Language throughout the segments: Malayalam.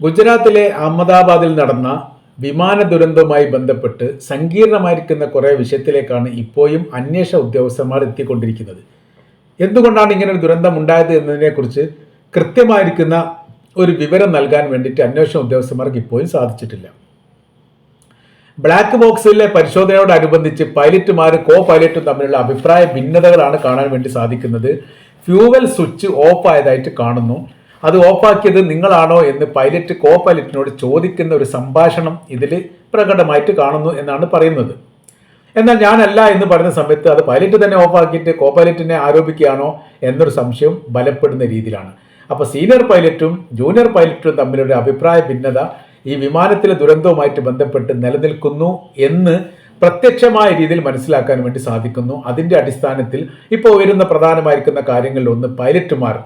ഗുജറാത്തിലെ അഹമ്മദാബാദിൽ നടന്ന വിമാന ദുരന്തവുമായി ബന്ധപ്പെട്ട് സങ്കീർണമായിരിക്കുന്ന കുറേ വിഷയത്തിലേക്കാണ് ഇപ്പോഴും അന്വേഷണ ഉദ്യോഗസ്ഥന്മാർ എത്തിക്കൊണ്ടിരിക്കുന്നത്. എന്തുകൊണ്ടാണ് ഇങ്ങനെ ഒരു ദുരന്തം ഉണ്ടായത് എന്നതിനെക്കുറിച്ച് കൃത്യമായിരിക്കുന്ന ഒരു വിവരം നൽകാൻ വേണ്ടിയിട്ട് അന്വേഷണ ഉദ്യോഗസ്ഥന്മാർക്ക് ഇപ്പോഴും സാധിച്ചിട്ടില്ല. ബ്ലാക്ക് ബോക്സിലെ പരിശോധനയോടനുബന്ധിച്ച് പൈലറ്റുമാരും കോ പൈലറ്റും തമ്മിലുള്ള അഭിപ്രായ ഭിന്നതകളാണ് കാണാൻ വേണ്ടി സാധിക്കുന്നത്. ഫ്യൂവൽ സ്വിച്ച് ഓഫ് ആയതായിട്ട് കാണുന്നു. അത് ഓഫാക്കിയത് നിങ്ങളാണോ എന്ന് പൈലറ്റ് കോ പൈലറ്റിനോട് ചോദിക്കുന്ന ഒരു സംഭാഷണം ഇതിൽ പ്രകടമായിട്ട് കാണുന്നു എന്നാണ് പറയുന്നത്. എന്നാൽ ഞാനല്ല എന്ന് പറയുന്ന സമയത്ത് അത് പൈലറ്റ് തന്നെ ഓഫാക്കിയിട്ട് കോ പൈലറ്റിനെ ആരോപിക്കുകയാണോ എന്നൊരു സംശയം ബലപ്പെടുന്ന രീതിയിലാണ്. അപ്പോൾ സീനിയർ പൈലറ്റും ജൂനിയർ പൈലറ്റും തമ്മിലുള്ള അഭിപ്രായ ഭിന്നത ഈ വിമാനത്തിലെ ദുരന്തവുമായിട്ട് ബന്ധപ്പെട്ട് നിലനിൽക്കുന്നു എന്ന് പ്രത്യക്ഷമായ രീതിയിൽ മനസ്സിലാക്കാൻ വേണ്ടി സാധിക്കുന്നു. അതിന്റെ അടിസ്ഥാനത്തിൽ ഇപ്പോൾ വരുന്ന പ്രധാനമായിരിക്കുന്ന കാര്യങ്ങളിൽ ഒന്ന് പൈലറ്റുമാർ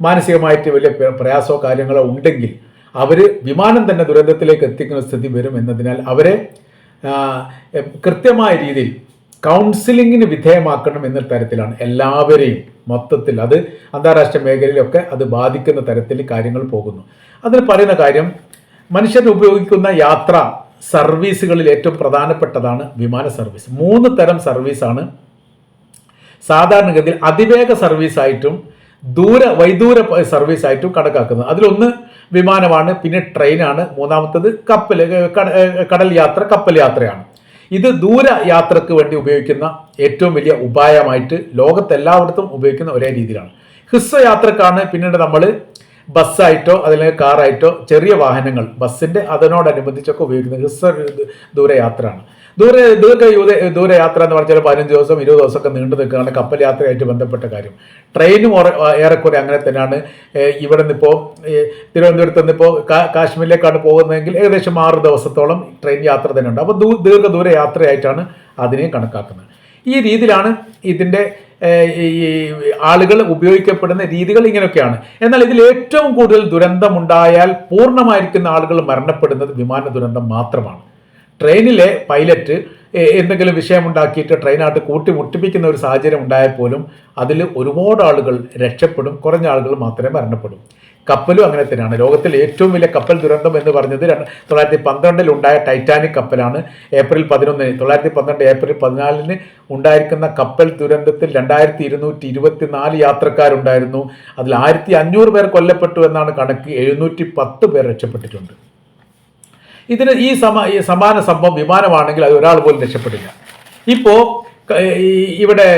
മാനസികമായിട്ട് വലിയ പ്ര- പ്രയാസമോ കാര്യങ്ങളോ ഉണ്ടെങ്കിൽ അവർ വിമാനം തന്നെ ദുരന്തത്തിലേക്ക് എത്തിക്കുന്ന സ്ഥിതി വരും എന്നതിനാൽ അവരെ കൃത്യമായ രീതിയിൽ കൗൺസിലിങ്ങിന് വിധേയമാക്കണം എന്ന തരത്തിലാണ് എല്ലാവരെയും മൊത്തത്തിൽ അത് അന്താരാഷ്ട്ര മേഖലയിലൊക്കെ അത് ബാധിക്കുന്ന തരത്തിൽ കാര്യങ്ങൾ പോകുന്നു. അതിൽ പറയുന്ന കാര്യം മനുഷ്യർ ഉപയോഗിക്കുന്ന യാത്ര സർവീസുകളിൽ ഏറ്റവും പ്രധാനപ്പെട്ടതാണ് വിമാന സർവീസ്. മൂന്ന് തരം സർവീസാണ്. സാധാരണഗതിയിൽ അതിവേഗ സർവീസായിട്ടും ദൂര വൈദൂര സർവീസ് ആയിട്ടും കണക്കാക്കുന്നത്. അതിലൊന്ന് വിമാനമാണ് പിന്നെ ട്രെയിനാണ് മൂന്നാമത്തത് കപ്പൽ കടൽ യാത്ര കപ്പൽ യാത്രയാണ്. ഇത് ദൂര യാത്രയ്ക്ക് വേണ്ടി ഉപയോഗിക്കുന്ന ഏറ്റവും വലിയ ഉപായമായിട്ട് ലോകത്തെല്ലായിടത്തും ഉപയോഗിക്കുന്ന ഒരേ രീതിയിലാണ്. ഹ്രസ്വ യാത്രക്കാണ് പിന്നീട് നമ്മൾ ബസ്സായിട്ടോ അല്ലെങ്കിൽ കാറായിട്ടോ ചെറിയ വാഹനങ്ങൾ ബസ്സിന്റെ അതിനോടനുബന്ധിച്ചൊക്കെ ഉപയോഗിക്കുന്നത് ഹ്രസ്വ ദൂര യാത്രയാണ് ദൂരെ ദീർഘ യൂത ദൂരയാത്ര എന്ന് പറഞ്ഞാൽ പതിനഞ്ച് ദിവസം ഇരുപത് ദിവസമൊക്കെ നീണ്ടു നിൽക്കുകയാണ് കപ്പൽ യാത്രയായിട്ട് ബന്ധപ്പെട്ട കാര്യം. ട്രെയിനും ഏറെക്കുറെ അങ്ങനെ തന്നെയാണ്. ഇവിടെ നിന്നിപ്പോൾ തിരുവനന്തപുരത്ത് നിന്നിപ്പോൾ കാശ്മീരിലേക്കാണ് പോകുന്നതെങ്കിൽ ഏകദേശം ആറ് ദിവസത്തോളം ട്രെയിൻ യാത്ര തന്നെ ഉണ്ട്. അപ്പോൾ ദീർഘ യാത്രയായിട്ടാണ് അതിനെ കണക്കാക്കുന്നത്. ഈ രീതിയിലാണ് ഇതിന്റെ ഈ ആളുകൾ ഉപയോഗിക്കപ്പെടുന്ന രീതികൾ ഇങ്ങനെയൊക്കെയാണ്. എന്നാൽ ഇതിൽ ഏറ്റവും കൂടുതൽ ദുരന്തമുണ്ടായാൽ പൂർണമായിരിക്കുന്ന ആളുകൾ മരണപ്പെടുന്നത് വിമാന ദുരന്തം മാത്രമാണ്. ട്രെയിനിലെ പൈലറ്റ് എന്തെങ്കിലും വിഷയമുണ്ടാക്കിയിട്ട് ട്രെയിനായിട്ട് കൂട്ടി മുട്ടിപ്പിക്കുന്ന ഒരു സാഹചര്യം ഉണ്ടായാൽ പോലും അതിൽ ഒരുപാട് ആളുകൾ രക്ഷപ്പെടും കുറഞ്ഞ ആളുകൾ മാത്രമേ മരണപ്പെടും. കപ്പലും അങ്ങനെ തന്നെയാണ്. ലോകത്തിലെ ഏറ്റവും വലിയ കപ്പൽ ദുരന്തം എന്ന് പറഞ്ഞത് തൊള്ളായിരത്തി പന്ത്രണ്ടിൽ ഉണ്ടായ ടൈറ്റാനിക് കപ്പലാണ്. ഏപ്രിൽ പതിനൊന്നിന് തൊള്ളായിരത്തി പന്ത്രണ്ട് ഏപ്രിൽ പതിനാലിന് ഉണ്ടായിരിക്കുന്ന കപ്പൽ ദുരന്തത്തിൽ രണ്ടായിരത്തി ഇരുന്നൂറ്റി ഇരുപത്തി നാല് യാത്രക്കാരുണ്ടായിരുന്നു. അതിൽ ആയിരത്തി അഞ്ഞൂറ് പേർ കൊല്ലപ്പെട്ടു എന്നാണ് കണക്ക്. എഴുന്നൂറ്റി പത്ത് പേർ രക്ഷപ്പെട്ടിട്ടുണ്ട്. ഇതിന് ഈ സമ സമാന സംഭവം വിമാനമാണെങ്കിൽ അത് ഒരാൾ പോലും രക്ഷപ്പെടില്ല. ഇപ്പോൾ ഇവിടെ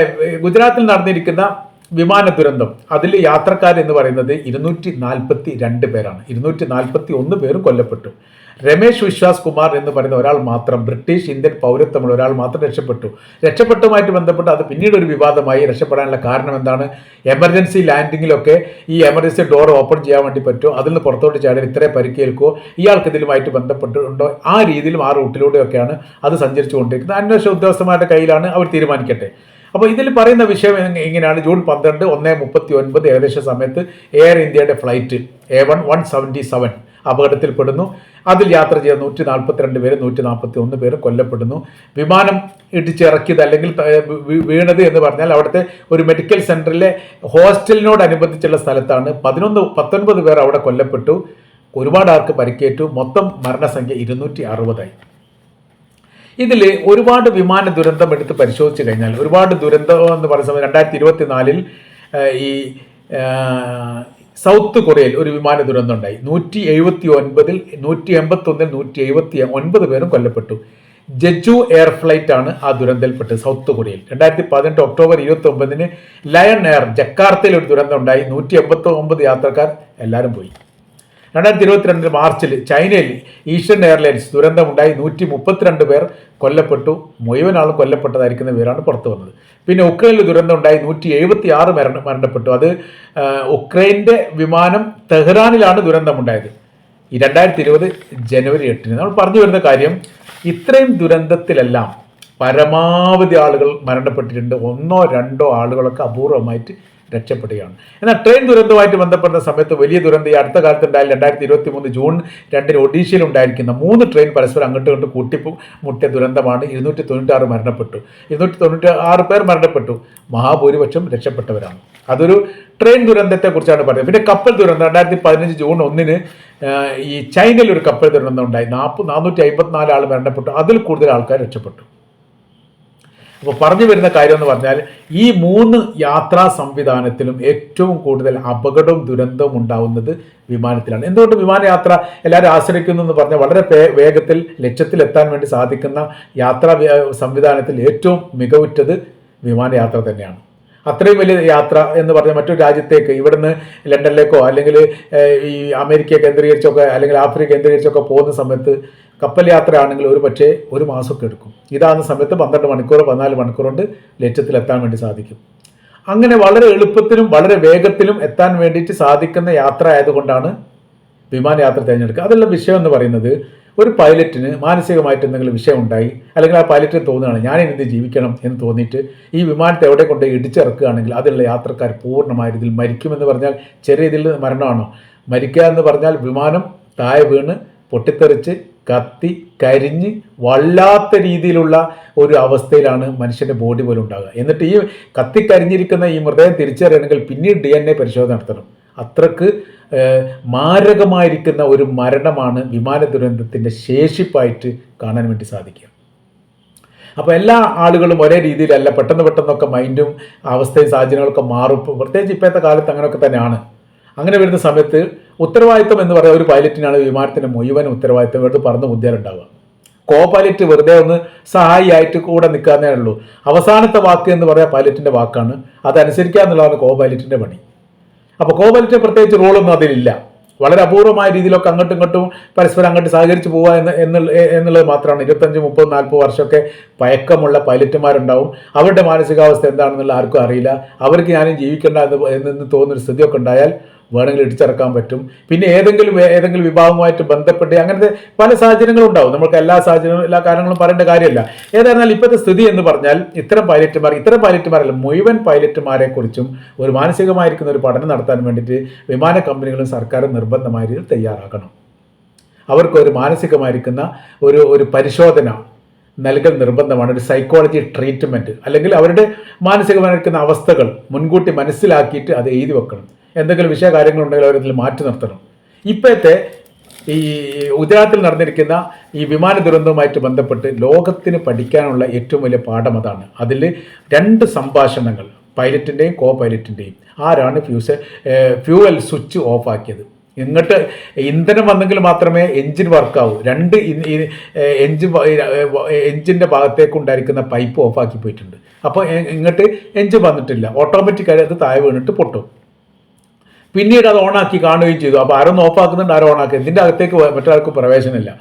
ഗുജറാത്തിൽ നടന്നിരിക്കുന്ന വിമാന ദുരന്തം അതിൽ യാത്രക്കാർ എന്ന് പറയുന്നത് ഇരുന്നൂറ്റി നാൽപ്പത്തി രണ്ട് പേരാണ്. ഇരുന്നൂറ്റി നാൽപ്പത്തി ഒന്ന് പേർ കൊല്ലപ്പെട്ടു. രമേശ് വിശ്വാസ് കുമാർ എന്ന് പറയുന്ന ഒരാൾ മാത്രം ബ്രിട്ടീഷ് ഇന്ത്യൻ പൗരത്വമുള്ള ഒരാൾ മാത്രം രക്ഷപ്പെട്ടു. രക്ഷപ്പെട്ടുമായിട്ട് ബന്ധപ്പെട്ട് അത് പിന്നീട് ഒരു വിവാദമായി രക്ഷപ്പെടാനുള്ള കാരണം എന്താണ്? എമർജൻസി ലാൻഡിങ്ങിലൊക്കെ ഈ എമർജൻസി ഡോർ ഓപ്പൺ ചെയ്യാൻ വേണ്ടി പറ്റുമോ? അതിൽ നിന്ന് പുറത്തോട്ട് ചാടി ഇത്രയും പരിക്കേൽക്കുമോ ഇയാൾക്ക് ഇതിലുമായിട്ട് ബന്ധപ്പെട്ടിട്ടുണ്ടോ? ആ രീതിയിലും ആ റൂട്ടിലൂടെയൊക്കെയാണ് അത് സഞ്ചരിച്ചുകൊണ്ടിരിക്കുന്നത്. അന്വേഷണ ഉദ്യോഗസ്ഥന്മാരുടെ കയ്യിലാണ് അവർ തീരുമാനിക്കട്ടെ. അപ്പോൾ ഇതിൽ പറയുന്ന വിഷയം ഇങ്ങനെയാണ്. ജൂൺ പന്ത്രണ്ട് ഒന്ന് മുപ്പത്തി ഒൻപത് ഏകദേശ സമയത്ത് എയർ ഇന്ത്യയുടെ flight A one one seventy seven അപകടത്തിൽപ്പെടുന്നു. അതിൽ യാത്ര ചെയ്ത നൂറ്റി നാൽപ്പത്തിരണ്ട് പേര് നൂറ്റി നാൽപ്പത്തി ഒന്ന് പേര് കൊല്ലപ്പെടുന്നു. വിമാനം ഇടിച്ചിറക്കിയത് അല്ലെങ്കിൽ വീണത് എന്ന് പറഞ്ഞാൽ അവിടുത്തെ ഒരു മെഡിക്കൽ സെന്ററിലെ ഹോസ്റ്റലിനോടനുബന്ധിച്ചുള്ള സ്ഥലത്താണ്. പതിനൊന്ന് പത്തൊൻപത് പേർ അവിടെ കൊല്ലപ്പെട്ടു. ഒരുപാട് ആൾക്ക് പരിക്കേറ്റു. മൊത്തം മരണസംഖ്യ ഇരുന്നൂറ്റി അറുപതായി ഇതിൽ ഒരുപാട് വിമാന ദുരന്തം എടുത്ത് പരിശോധിച്ച് കഴിഞ്ഞാൽ ഒരുപാട് ദുരന്തം എന്ന് പറയുന്ന സമയം രണ്ടായിരത്തി ഇരുപത്തി നാലിൽ ഈ സൗത്ത് കൊറിയയിൽ ഒരു വിമാന ദുരന്തം ഉണ്ടായി. നൂറ്റി എഴുപത്തി ഒൻപതിൽ നൂറ്റി എൺപത്തി ഒന്നിൽ നൂറ്റി എഴുപത്തി ഒൻപത് പേരും കൊല്ലപ്പെട്ടു. ജജു എയർ ഫ്ലൈറ്റ് ആണ് ആ ദുരന്തത്തിൽപ്പെട്ടത് സൗത്ത് കൊറിയയിൽ. രണ്ടായിരത്തി പതിനെട്ട് ഒക്ടോബർ ഇരുപത്തി ഒമ്പതിന് ലയൺ എയർ ജക്കാർത്തയിൽ ഒരു ദുരന്തം ഉണ്ടായി. നൂറ്റി എൺപത്തി ഒമ്പത് യാത്രക്കാർ എല്ലാവരും പോയി. രണ്ടായിരത്തി ഇരുപത്തിരണ്ടിൽ മാർച്ചിൽ ചൈനയിൽ ഈസ്റ്റേൺ എയർലൈൻസ് ദുരന്തമുണ്ടായി. നൂറ്റി മുപ്പത്തിരണ്ട് പേർ കൊല്ലപ്പെട്ടു. മുഴുവൻ ആളും കൊല്ലപ്പെട്ടതായിരിക്കുന്ന പേരാണ് പുറത്തു വന്നത്. പിന്നെ ഉക്രൈനിൽ ദുരന്തമുണ്ടായി. നൂറ്റി എഴുപത്തി ആറ് മരണ മരണപ്പെട്ടു. അത് ഉക്രൈന്റെ വിമാനം തെഹ്റാനിലാണ് ദുരന്തമുണ്ടായത്. ഈ രണ്ടായിരത്തി ഇരുപത് ജനുവരി എട്ടിന് നമ്മൾ പറഞ്ഞു വരുന്ന കാര്യം ഇത്രയും ദുരന്തത്തിലെല്ലാം പരമാവധി ആളുകൾ മരണപ്പെട്ടിട്ടുണ്ട്. ഒന്നോ രണ്ടോ ആളുകളൊക്കെ അപൂർവമായിട്ട് രക്ഷപ്പെടുകയാണ്. എന്നാൽ ട്രെയിൻ ദുരന്തവുമായിട്ട് ബന്ധപ്പെടുന്ന സമയത്ത് വലിയ ദുരന്തം ഈ അടുത്ത കാലത്ത് ഉണ്ടായാലും രണ്ടായിരത്തി ഇരുപത്തി മൂന്ന് ജൂൺ രണ്ടിന് ഒഡീഷയിൽ ഉണ്ടായിരിക്കുന്ന മൂന്ന് ട്രെയിൻ പരസ്പരം അങ്ങോട്ടും ഇങ്ങോട്ടും കൂട്ടി മുട്ടിയ ദുരന്തമാണ് ഇരുന്നൂറ്റി തൊണ്ണൂറ്റി ആറ് മരണപ്പെട്ടു. ഇരുന്നൂറ്റി തൊണ്ണൂറ്റി ആറ് പേർ മരണപ്പെട്ടു. മഹാഭൂരിപക്ഷം രക്ഷപ്പെട്ടവരാണ്. അതൊരു ട്രെയിൻ ദുരന്തത്തെക്കുറിച്ചാണ് പറയുന്നത്. പിന്നെ കപ്പൽ ദുരന്തം രണ്ടായിരത്തി പതിനഞ്ച് ജൂൺ ഒന്നിന് ഈ ചൈനയിൽ ഒരു കപ്പൽ ദുരന്തം ഉണ്ടായി. നാൽപ്പത് നാനൂറ്റി അമ്പത്തിനാല് ആൾ മരണപ്പെട്ടു. അതിൽ കൂടുതൽ ആൾക്കാർ രക്ഷപ്പെട്ടു. അപ്പോൾ പറഞ്ഞു വരുന്ന കാര്യം എന്ന് പറഞ്ഞാൽ ഈ മൂന്ന് യാത്രാ സംവിധാനത്തിലും ഏറ്റവും കൂടുതൽ അപകടവും ദുരന്തവും ഉണ്ടാവുന്നത് വിമാനത്തിലാണ്. എന്തുകൊണ്ട് വിമാനയാത്ര എല്ലാവരും ആശ്രയിക്കുന്നു എന്ന് പറഞ്ഞാൽ വളരെ വേഗത്തിൽ ലക്ഷ്യത്തിലെത്താൻ വേണ്ടി സാധിക്കുന്ന യാത്രാ സംവിധാനത്തിൽ ഏറ്റവും മികവുറ്റത് വിമാനയാത്ര തന്നെയാണ്. അത്രയും വലിയ യാത്ര എന്ന് പറഞ്ഞാൽ മറ്റൊരു രാജ്യത്തേക്ക് ഇവിടുന്ന് ലണ്ടനിലേക്കോ അല്ലെങ്കിൽ ഈ അമേരിക്ക കേന്ദ്രീകരിച്ചൊക്കെ അല്ലെങ്കിൽ ആഫ്രിക്ക കേന്ദ്രീകരിച്ചൊക്കെ പോകുന്ന സമയത്ത് കപ്പൽ യാത്രയാണെങ്കിൽ ഒരു പക്ഷേ ഒരു മാസമൊക്കെ എടുക്കും. ഇതാകുന്ന സമയത്ത് പന്ത്രണ്ട് മണിക്കൂർ പതിനാല് മണിക്കൂർ കൊണ്ട് ലക്ഷ്യത്തിലെത്താൻ വേണ്ടി സാധിക്കും. അങ്ങനെ വളരെ എളുപ്പത്തിലും വളരെ വേഗത്തിലും എത്താൻ വേണ്ടിയിട്ട് സാധിക്കുന്ന യാത്ര ആയതുകൊണ്ടാണ് വിമാനയാത്ര തിരഞ്ഞെടുക്കുക. അതുള്ള വിഷയം എന്ന് പറയുന്നത് ഒരു പൈലറ്റിന് മാനസികമായിട്ട് എന്തെങ്കിലും വിഷയം ഉണ്ടായി അല്ലെങ്കിൽ ആ പൈലറ്റിന് തോന്നുകയാണ് ഞാൻ എന്ത് ജീവിക്കണം എന്ന് തോന്നിയിട്ട് ഈ വിമാനത്തെ എവിടെ കൊണ്ട് ഇടിച്ചിറക്കുകയാണെങ്കിൽ അതിലുള്ള യാത്രക്കാർ പൂർണമായ രീതിയിൽ മരിക്കുമെന്ന് പറഞ്ഞാൽ ചെറിയ രീതിയിൽ മരണമാണോ? മരിക്കുക എന്ന് പറഞ്ഞാൽ വിമാനം താഴെ വീണ് പൊട്ടിത്തെറിച്ച് കത്തി കരിഞ്ഞ് വല്ലാത്ത രീതിയിലുള്ള ഒരു അവസ്ഥയിലാണ് മനുഷ്യന്റെ ബോഡി പോലും ഉണ്ടാകുക. എന്നിട്ട് ഈ കത്തി കരിഞ്ഞിരിക്കുന്ന ഈ മൃതദേഹം തിരിച്ചറിയണമെങ്കിൽ പിന്നീട് ഡി എൻ എ പരിശോധന നടത്തണം. അത്രയ്ക്ക് മാരകമായിരിക്കുന്ന ഒരു മരണമാണ് വിമാന ദുരന്തത്തിന്റെ ശേഷിപ്പായിട്ട് കാണാൻ വേണ്ടി സാധിക്കുക. അപ്പോൾ എല്ലാ ആളുകളും ഒരേ രീതിയിലല്ല പെട്ടെന്ന് പെട്ടെന്നൊക്കെ മൈൻഡും അവസ്ഥയും സാഹചര്യങ്ങളൊക്കെ മാറും. പ്രത്യേകിച്ച് ഇപ്പോഴത്തെ കാലത്ത് അങ്ങനെയൊക്കെ തന്നെയാണ്. അങ്ങനെ വരുന്ന സമയത്ത് ഉത്തരവാദിത്വം എന്ന് പറയുന്ന ഒരു പൈലറ്റിനാണ് വിമാനത്തിന്റെ മുഴുവൻ ഉത്തരവാദിത്വം. എടുത്ത് പറന്ന് ബുദ്ധിയാലുണ്ടാവുക കോ പൈലറ്റ് വെറുതെ ഒന്ന് സഹായിയായിട്ട് കൂടെ നിൽക്കാന്നേ ഉള്ളൂ. അവസാനത്തെ വാക്ക് എന്ന് പറയാൻ പൈലറ്റിന്റെ വാക്കാണ്. അതനുസരിക്കുക എന്നുള്ളതാണ് കോ പൈലറ്റിന്റെ പണി. അപ്പോൾ കോ പൈലറ്റിന് പ്രത്യേകിച്ച് റോളൊന്നും അതിലില്ല. വളരെ അപൂർവമായ രീതിയിലൊക്കെ അങ്ങോട്ടും ഇങ്ങോട്ടും പരസ്പരം അങ്ങോട്ട് സഹകരിച്ച് പോവുക എന്ന് എന്നുള്ളത് മാത്രമാണ്. ഇരുപത്തഞ്ച് മുപ്പത് നാൽപ്പത് വർഷമൊക്കെ പയക്കമുള്ള പൈലറ്റുമാരുണ്ടാവും. അവരുടെ മാനസികാവസ്ഥ എന്താണെന്നുള്ള ആർക്കും അറിയില്ല. അവർക്ക് ഞാനും ജീവിക്കേണ്ട എന്ന് തോന്നുന്നൊരു സ്ഥിതിയൊക്കെ ഉണ്ടായാൽ വേണമെങ്കിൽ ഇടിച്ചിറക്കാൻ പറ്റും. പിന്നെ ഏതെങ്കിലും ഏതെങ്കിലും വിഭാഗവുമായിട്ട് ബന്ധപ്പെട്ട് അങ്ങനത്തെ പല സാഹചര്യങ്ങളും ഉണ്ടാവും. നമുക്ക് എല്ലാ സാഹചര്യങ്ങളും എല്ലാ കാര്യങ്ങളും പറയേണ്ട കാര്യമല്ല. ഏതായിരുന്നാലും ഇപ്പോഴത്തെ സ്ഥിതി എന്ന് പറഞ്ഞാൽ ഇത്തരം പൈലറ്റുമാർ ഇത്തരം പൈലറ്റുമാരല്ല മുഴുവൻ പൈലറ്റുമാരെ കുറിച്ചും ഒരു മാനസികമായിരിക്കുന്ന ഒരു പഠനം നടത്താൻ വേണ്ടിയിട്ട് വിമാന കമ്പനികളും സർക്കാരും നിർബന്ധമായ രീതിയിൽ തയ്യാറാക്കണം അവർക്ക് ഒരു മാനസികമായിരിക്കുന്ന ഒരു ഒരു പരിശോധന നൽകൽ നിർബന്ധമാണ്. ഒരു സൈക്കോളജി ട്രീറ്റ്മെന്റ് അല്ലെങ്കിൽ അവരുടെ മാനസികമായിരിക്കുന്ന അവസ്ഥകൾ മുൻകൂട്ടി മനസ്സിലാക്കിയിട്ട് അത് എഴുതി വെക്കണം. എന്തെങ്കിലും വിഷയ കാര്യങ്ങളുണ്ടെങ്കിൽ അവരതിൽ മാറ്റി നിർത്തണം. ഇപ്പോഴത്തെ ഈ ഗുജറാത്തിൽ നടന്നിരിക്കുന്ന ഈ വിമാന ദുരന്തവുമായിട്ട് ബന്ധപ്പെട്ട് ലോകത്തിന് പഠിക്കാനുള്ള ഏറ്റവും വലിയ പാഠം അതാണ്. അതിൽ രണ്ട് സംഭാഷണങ്ങൾ പൈലറ്റിന്റെയും കോ പൈലറ്റിന്റെയും ആരാണ് ഫ്യൂസ് ഫ്യൂവൽ സ്വിച്ച് ഓഫ് ആക്കിയത് ഇങ്ങോട്ട് ഇന്ധനം വന്നെങ്കിൽ മാത്രമേ എൻജിൻ വർക്കാവൂ. രണ്ട് എൻജിൻ എൻജിന്റെ ഭാഗത്തേക്ക് ഉണ്ടായിരിക്കുന്ന പൈപ്പ് ഓഫാക്കി പോയിട്ടുണ്ട്. അപ്പോൾ ഇങ്ങോട്ട് എൻജിൻ വന്നിട്ടില്ല. ഓട്ടോമാറ്റിക്കായി അത് താഴെ വീണിട്ട് പൊട്ടും. പിന്നീട് അത് ഓണാക്കി കാണുകയും ചെയ്തു. അപ്പോൾ ആരൊന്ന് ഓഫാക്കുന്നുണ്ട് ആരോ ഓണാക്കി. ഇതിന്റെ അകത്തേക്ക് മറ്റൊരാൾക്ക് പ്രവേശനമില്ല.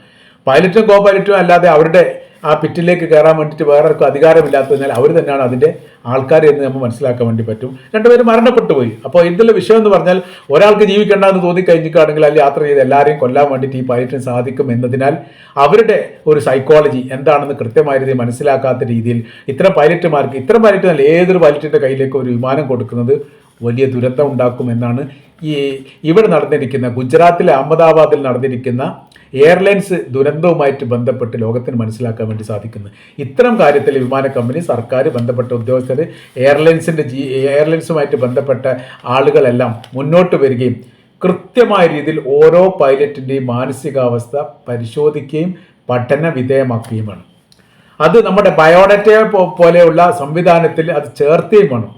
പൈലറ്റും കോ പൈലറ്റും അല്ലാതെ അവരുടെ ആ പിറ്റിലേക്ക് കയറാൻ വേണ്ടിയിട്ട് വേറെ ആർക്കും അധികാരമില്ലാത്തതിനാൽ അവർ തന്നെയാണ് അതിന്റെ ആൾക്കാർ എന്ന് നമ്മൾ മനസ്സിലാക്കാൻ വേണ്ടി പറ്റും. രണ്ടുപേരും മരണപ്പെട്ടു പോയി. അപ്പോൾ ഇതിലെ വിഷയം എന്ന് പറഞ്ഞാൽ ഒരാൾക്ക് ജീവിക്കേണ്ട എന്ന് തോന്നി തോന്നിക്കഴിഞ്ഞിട്ടാണെങ്കിൽ അതിൽ യാത്ര ചെയ്ത് എല്ലാവരെയും കൊല്ലാൻ വേണ്ടിയിട്ട് ഈ പൈലറ്റിന് സാധിക്കും എന്നതിനാൽ അവരുടെ ഒരു സൈക്കോളജി എന്താണെന്ന് കൃത്യമായ രീതിയിൽ മനസ്സിലാക്കാത്ത രീതിയിൽ ഇത്തരം പൈലറ്റുമാർക്ക് ഇത്തരം പൈലറ്റ് ഏതൊരു പൈലറ്റിന്റെ കയ്യിലേക്ക് ഒരു വിമാനം കൊടുക്കുന്നത് വലിയ ദുരന്തം ഉണ്ടാക്കുമെന്നാണ് ഈ ഇവിടെ നടന്നിരിക്കുന്ന ഗുജറാത്തിലെ അഹമ്മദാബാദിൽ നടന്നിരിക്കുന്ന എയർലൈൻസ് ദുരന്തവുമായിട്ട് ബന്ധപ്പെട്ട് ലോകത്തിന് മനസ്സിലാക്കാൻ വേണ്ടി സാധിക്കുന്നു. ഇത്തരം കാര്യത്തിൽ വിമാന കമ്പനി സർക്കാർ ബന്ധപ്പെട്ട ഉദ്യോഗസ്ഥർ എയർലൈൻസിന്റെ ജി എയർലൈൻസുമായിട്ട് ബന്ധപ്പെട്ട ആളുകളെല്ലാം മുന്നോട്ട് വരികയും കൃത്യമായ രീതിയിൽ ഓരോ പൈലറ്റിന്റെയും മാനസികാവസ്ഥ പരിശോധിക്കുകയും പഠന വിധേയമാക്കുകയും വേണം അത് നമ്മുടെ ബയോഡറ്റയെ പോലെയുള്ള സംവിധാനത്തിൽ അത് ചേർത്തുകയും വേണം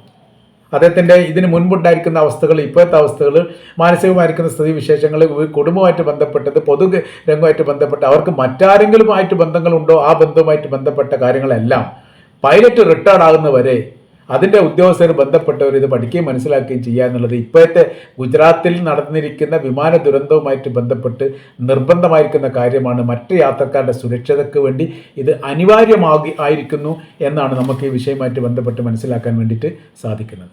അദ്ദേഹത്തിന്റെ ഇതിന് മുൻപുണ്ടായിരിക്കുന്ന അവസ്ഥകൾ ഇപ്പോഴത്തെ അവസ്ഥകൾ മാനസികമായിരിക്കുന്ന സ്ഥിതി വിശേഷങ്ങൾ കുടുംബമായിട്ട് ബന്ധപ്പെട്ടത് പൊതു രംഗമായിട്ട് ബന്ധപ്പെട്ട് അവർക്ക് മറ്റാരെങ്കിലുമായിട്ട് ബന്ധങ്ങളുണ്ടോ? ആ ബന്ധവുമായിട്ട് ബന്ധപ്പെട്ട കാര്യങ്ങളെല്ലാം പൈലറ്റ് റിട്ടയർഡ് ആകുന്നവരെ അതിന്റെ ഉദ്യോഗസ്ഥർ ബന്ധപ്പെട്ടവർ ഇത് പഠിക്കുകയും മനസ്സിലാക്കുകയും ചെയ്യുക എന്നുള്ളത് ഇപ്പോഴത്തെ ഗുജറാത്തിൽ നടന്നിരിക്കുന്ന വിമാന ദുരന്തവുമായിട്ട് ബന്ധപ്പെട്ട് നിർബന്ധമായിരിക്കുന്ന കാര്യമാണ്. മറ്റ് യാത്രക്കാരുടെ സുരക്ഷതയ്ക്ക് വേണ്ടി ഇത് അനിവാര്യമാകി ആയിരിക്കുന്നു എന്നാണ് നമുക്ക് ഈ വിഷയമായിട്ട് ബന്ധപ്പെട്ട് മനസ്സിലാക്കാൻ വേണ്ടിയിട്ട് സാധിക്കുന്നത്.